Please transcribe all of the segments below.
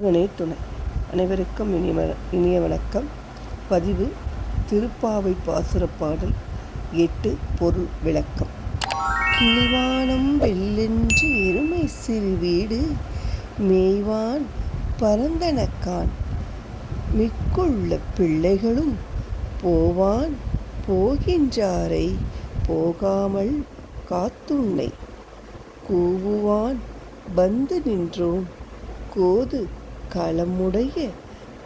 முருகனே துணை. அனைவருக்கும் இனிய இனிய வணக்கம். பதிவு திருப்பாவை பாசுரப்பாடல் எட்டு பொருள் விளக்கம். கீழ்வானம் வெள்ளென்று எருமை சிறு வீடு மேய்வான் பரந்தனக்கான். மிக்குள்ள பிள்ளைகளும் போவான் போகின்றாரை போகாமல் காத்துன்னை கூவுவான் வந்து நின்றோம் கோது களமுடைய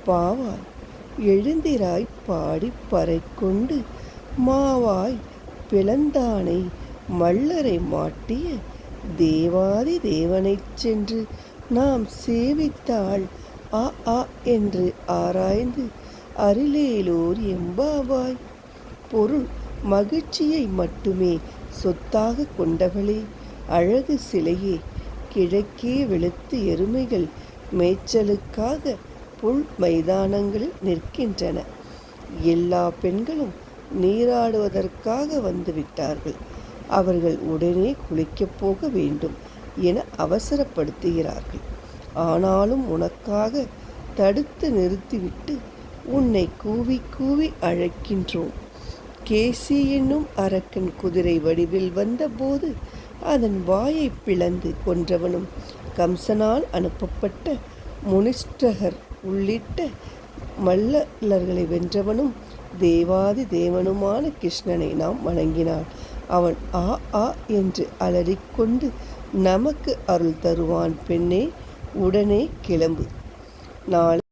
பாவாய் எழுந்திராய் பாடி பறைக்கொண்டு மாவாய் பிளந்தானை மல்லரை மாட்டிய தேவாதி தேவனைச் சென்று நாம் சேவித்தாள். ஆ ஆ என்று ஆராய்ந்து அருளேலோர் எம்பாவாய். பொருள் மகிழ்ச்சியை மட்டுமே சொத்தாக கொண்டவளே. அழகு சிலையே கிழக்கே வெளுத்து எருமைகள் மேய்ச்சலுக்காக புல் மைதானங்களில் நிற்கின்றன. எல்லா பெண்களும் நீராடுவதற்காக வந்துவிட்டார்கள். அவர்கள் உடனே குளிக்கப் போக வேண்டும் என அவசரப்படுத்துகிறார்கள். ஆனாலும் உனக்காக தடுத்து நிறுத்திவிட்டு உன்னை கூவி கூவி அழைக்கின்றோம். கேசி என்னும் அரக்கன் குதிரை வடிவில் வந்தபோது அதன் வாயை பிளந்து கொன்றவனும் கம்சனால் அனுப்பப்பட்ட முனிஷ்டகர் உள்ளிட்ட மல்லர்களை வென்றவனும் தேவாதி தேவனுமான கிருஷ்ணனை நாம் வணங்கினான் அவன் ஆ ஆ என்று அலறிக்கொண்டு நமக்கு அருள் தருவான் பெண்ணே உடனே கிளம்பு. நாளை